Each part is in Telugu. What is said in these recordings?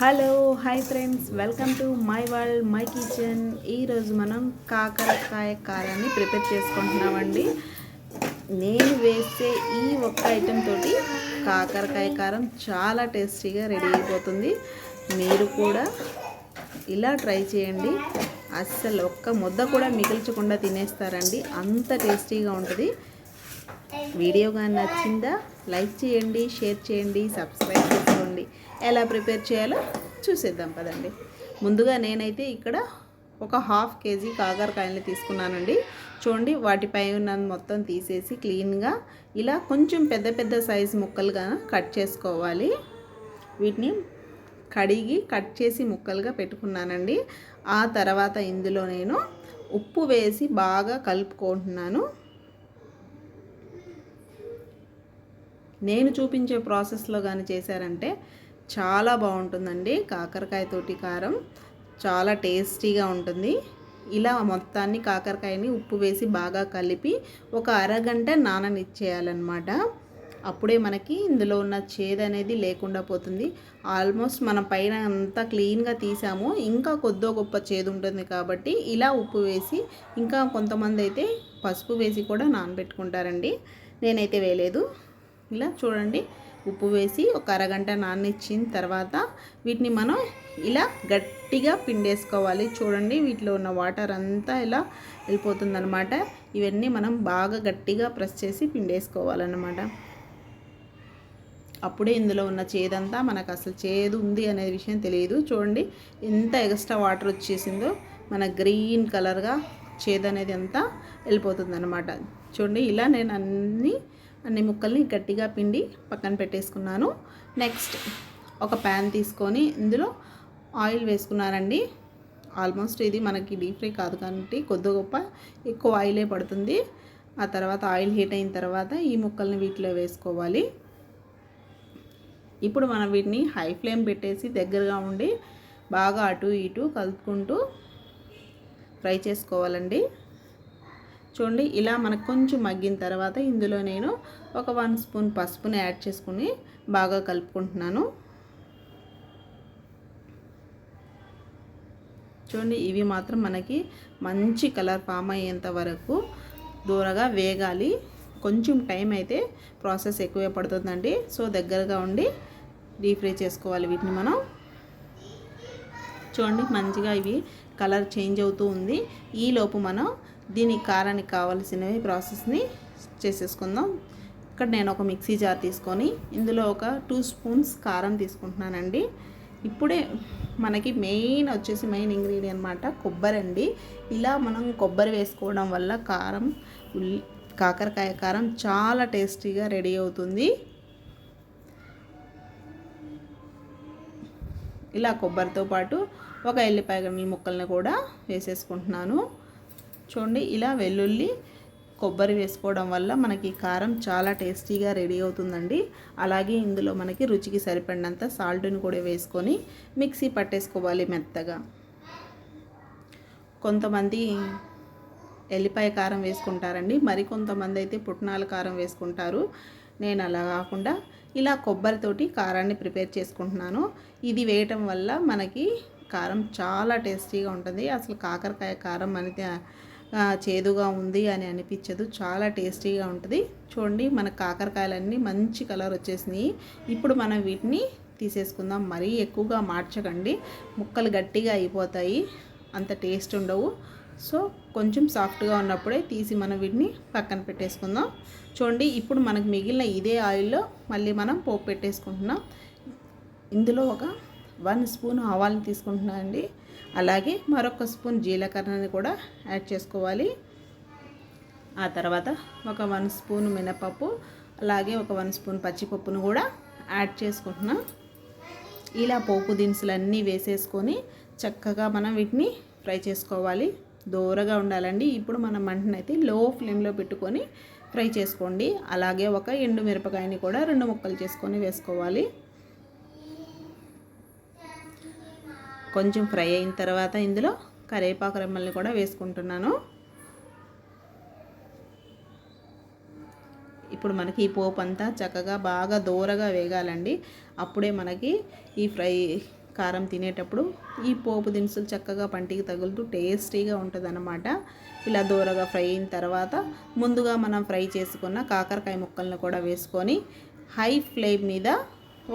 Hello hi friends. Welcome to my world my kitchen. ఈరోజు మనం కాకరకాయ కారాన్ని ప్రిపేర్ చేసుకుంటున్నామండి. నేను వేసే ఈ ఒక్క ఐటెం తోటి కాకరకాయ కారం చాలా టేస్టీగా రెడీ అయిపోతుంది. మీరు కూడా ఇలా ట్రై చేయండి. అస్సలు ఒక్క ముద్ద కూడా మిగిల్చకుండా తినేస్తారండి. అంత టేస్టీగా ఉంటుంది. వీడియో కానీ నచ్చిందా లైక్ చేయండి షేర్ చేయండి సబ్స్క్రైబ్ చేసుకోండి. ఎలా ప్రిపేర్ చేయాలో చూసేద్దాం పదండి. ముందుగా నేనైతే ఇక్కడ ఒక హాఫ్ కేజీ కాకరకాయలు తీసుకున్నానండి. చూడండి వాటిపై ఉన్న మొత్తం తీసేసి క్లీన్గా ఇలా కొంచెం పెద్ద పెద్ద సైజు ముక్కలుగా కట్ చేసుకోవాలి. వీటిని కడిగి కట్ చేసి ముక్కలుగా పెట్టుకున్నానండి. ఆ తర్వాత ఇందులో నేను ఉప్పు వేసి బాగా కలుపుకుంటున్నాను. నేను చూపించే ప్రాసెస్లో కానీ చేశారంటే చాలా బాగుంటుందండి. కాకరకాయ తోటి కారం చాలా టేస్టీగా ఉంటుంది. ఇలా మొత్తాన్ని కాకరకాయని ఉప్పు వేసి బాగా కలిపి ఒక అరగంట నాననిచ్చేయాలన్నమాట. అప్పుడే మనకి ఇందులో ఉన్న చేదు అనేది లేకుండా పోతుంది. ఆల్మోస్ట్ మనం పైన అంతా క్లీన్గా తీసాము. ఇంకా కొద్దో గొప్ప చేదు ఉంటుంది కాబట్టి ఇలా ఉప్పు వేసి ఇంకా కొంతమంది అయితే పసుపు వేసి కూడా నానబెట్టుకుంటారండి. నేనైతే వేయలేదు. ఇలా చూడండి. ఉప్పు వేసి ఒక అరగంట నానిచ్చిన తర్వాత వీటిని మనం ఇలా గట్టిగా పిండేసుకోవాలి. చూడండి వీటిలో ఉన్న వాటర్ అంతా ఇలా వెళ్ళిపోతుందనమాట ఇవన్నీ మనం బాగా గట్టిగా ప్రెస్ చేసి పిండేసుకోవాలన్నమాట. అప్పుడే ఇందులో ఉన్న చేదంతా మనకు అసలు చేదు ఉంది అనే విషయం తెలియదు. చూడండి ఎంత ఎక్స్ట్రా వాటర్ వచ్చేసిందో మన గ్రీన్ కలర్గా చేదు అనేది అంతా వెళ్ళిపోతుంది చూడండి ఇలా నేను అన్నీ అన్ని ముక్కల్ని గట్టిగా పిండి పక్కన పెట్టేసుకున్నాను. నెక్స్ట్ ఒక ప్యాన్ తీసుకొని ఇందులో ఆయిల్ వేసుకున్నారండి ఆల్మోస్ట్ ఇది మనకి డీప్ ఫ్రై కాదు కాబట్టి కొద్ది గొప్ప ఎక్కువ ఆయిలే పడుతుంది. ఆ తర్వాత ఆయిల్ హీట్ అయిన తర్వాత ఈ ముక్కల్ని వీటిలో వేసుకోవాలి. ఇప్పుడు మనం వీటిని హై ఫ్లేమ్ పెట్టేసి దగ్గరగా ఉండి బాగా అటు ఇటు కలుపుకుంటూ ఫ్రై చేసుకోవాలండి. చూడండి ఇలా మనకు కొంచెం మగ్గిన తర్వాత ఇందులో నేను ఒక వన్ స్పూన్ పసుపుని యాడ్ చేసుకుని బాగా కలుపుకుంటున్నాను. చూడండి ఇవి మాత్రం మనకి మంచి కలర్ ఫామ్ అయ్యేంత వరకు దూరగా వేగాలి. కొంచెం టైం అయితే ప్రాసెస్ ఎక్కువే పడుతుందండి. సో దగ్గరగా ఉండి డీప్ ఫ్రై చేసుకోవాలి వీటిని మనం. చూడండి మంచిగా ఇవి కలర్ చేంజ్ అవుతూ ఉంది. ఈలోపు మనం దీని కారానికి కావాల్సినవి ప్రాసెస్ని చేసేసుకుందాం. ఇక్కడ నేను ఒక మిక్సీ జార్ తీసుకొని ఇందులో ఒక టూ స్పూన్స్ కారం తీసుకుంటున్నానండి. ఇప్పుడే మనకి మెయిన్ వచ్చేసి మెయిన్ ఇంగ్రీడియంట్ అనమాట కొబ్బరి అండి. ఇలా మనం కొబ్బరి వేసుకోవడం వల్ల కారం ఉల్లి కాకరకాయ కారం చాలా టేస్టీగా రెడీ అవుతుంది. ఇలా కొబ్బరితో పాటు ఒక ఎల్లిపాయ ముక్కల్ని కూడా వేసేసుకుంటున్నాను. చూడండి ఇలా వెల్లుల్లి కొబ్బరి వేసుకోవడం వల్ల మనకి కారం చాలా టేస్టీగా రెడీ అవుతుందండి. అలాగే ఇందులో మనకి రుచికి సరిపడినంత సాల్ట్ని కూడా వేసుకొని మిక్సీ పట్టేసుకోవాలి మెత్తగా. కొంతమంది ఎల్లిపాయ కారం వేసుకుంటారండి. మరి కొంతమంది అయితే పుట్నాల కారం వేసుకుంటారు. నేను అలా కాకుండా ఇలా కొబ్బరితోటి కారాన్ని ప్రిపేర్ చేసుకుంటున్నాను. ఇది వేయటం వల్ల మనకి కారం చాలా టేస్టీగా ఉంటుంది. అసలు కాకరకాయ కారం అనేది చేదుగా ఉంది అని అనిపించదు. చాలా టేస్టీగా ఉంటుంది. చూడండి మన కాకరకాయలన్నీ మంచి కలర్ వచ్చేసినాయి. ఇప్పుడు మనం వీటిని తీసేసుకుందాం. మరీ ఎక్కువగా మార్చకండి. ముక్కలు గట్టిగా అయిపోతాయి. అంత టేస్ట్ ఉండవు. సో కొంచెం సాఫ్ట్గా ఉన్నప్పుడే తీసి మనం వీటిని పక్కన పెట్టేసుకుందాం. చూడండి ఇప్పుడు మనకు మిగిలిన ఇదే ఆయిల్లో మళ్ళీ మనం పోపు పెట్టేసుకుంటున్నాం. ఇందులో ఒక వన్ స్పూన్ ఆవాలని తీసుకుంటున్నాం అండి అలాగే మరొక స్పూన్ జీలకర్రని కూడా యాడ్ చేసుకోవాలి. ఆ తర్వాత ఒక వన్ స్పూన్ మినపప్పు అలాగే ఒక వన్ స్పూన్ పచ్చిపప్పును కూడా యాడ్ చేసుకుంటున్నాం. ఇలా పోపు దినుసులన్నీ వేసేసుకొని చక్కగా మనం వీటిని ఫ్రై చేసుకోవాలి. దూరగా ఉండాలండి. ఇప్పుడు మనం మంటనైతే లో ఫ్లేమ్లో పెట్టుకొని ఫ్రై చేసుకోండి. అలాగే ఒక ఎండు మిరపకాయని కూడా రెండు ముక్కలు చేసుకొని వేసుకోవాలి. కొంచెం ఫ్రై అయిన తర్వాత ఇందులో కరివేపాకు రెమ్మల్ని కూడా వేసుకుంటున్నాను. ఇప్పుడు మనకి ఈ పోపు అంతా చక్కగా బాగా దూరగా వేగాలండి. అప్పుడే మనకి ఈ ఫ్రై కారం తినేటప్పుడు ఈ పోపు దినుసులు చక్కగా పంటికి తగులుతూ టేస్టీగా ఉంటుంది ఇలా దూరగా ఫ్రై అయిన తర్వాత ముందుగా మనం ఫ్రై చేసుకున్న కాకరకాయ ముక్కలను కూడా వేసుకొని హై ఫ్లేమ్ మీద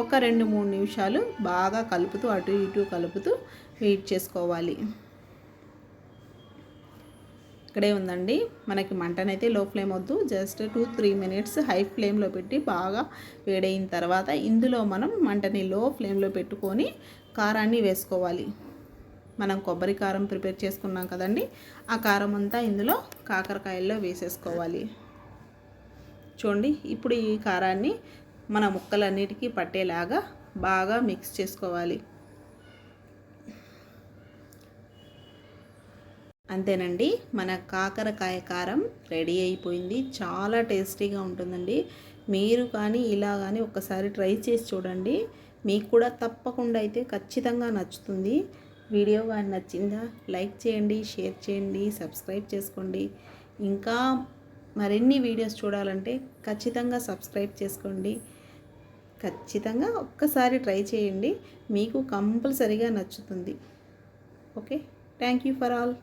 ఒక రెండు మూడు నిమిషాలు బాగా కలుపుతూ అటు ఇటు కలుపుతూ వెయిట్ చేసుకోవాలి. ఇక్కడే ఉందండి. మనకి మంటనైతే లో ఫ్లేమ్ వద్దు. Just two three minutes high ఫ్లేమ్లో పెట్టి బాగా వేడైన తర్వాత ఇందులో మనం మంటని లో ఫ్లేమ్లో పెట్టుకొని కారాన్ని వేసుకోవాలి. మనం కొబ్బరి కారం ప్రిపేర్ చేసుకున్నాం కదండి. ఆ కారం అంతా ఇందులో కాకరకాయల్లో వేసేసుకోవాలి. చూడండి ఇప్పుడు ఈ కారాన్ని మన ముక్కలన్నిటికీ పట్టేలాగా బాగా మిక్స్ చేసుకోవాలి. అంతేనండి మన కాకరకాయ కారం రెడీ అయిపోయింది. చాలా టేస్టీగా ఉంటుందండి. మీరు కానీ ఇలా కానీ ఒకసారి ట్రై చేసి చూడండి. మీకు కూడా తప్పకుండా అయితే ఖచ్చితంగా నచ్చుతుంది. వీడియో కానీ నచ్చిందా? లైక్ చేయండి షేర్ చేయండి సబ్స్క్రైబ్ చేసుకోండి. ఇంకా మరిన్ని వీడియోస్ చూడాలంటే ఖచ్చితంగా సబ్స్క్రైబ్ చేసుకోండి. ఖచ్చితంగా ఒక్కసారి ట్రై చేయండి. మీకు కంపల్సరీగా నచ్చుతుంది. Okay? Thank you for all.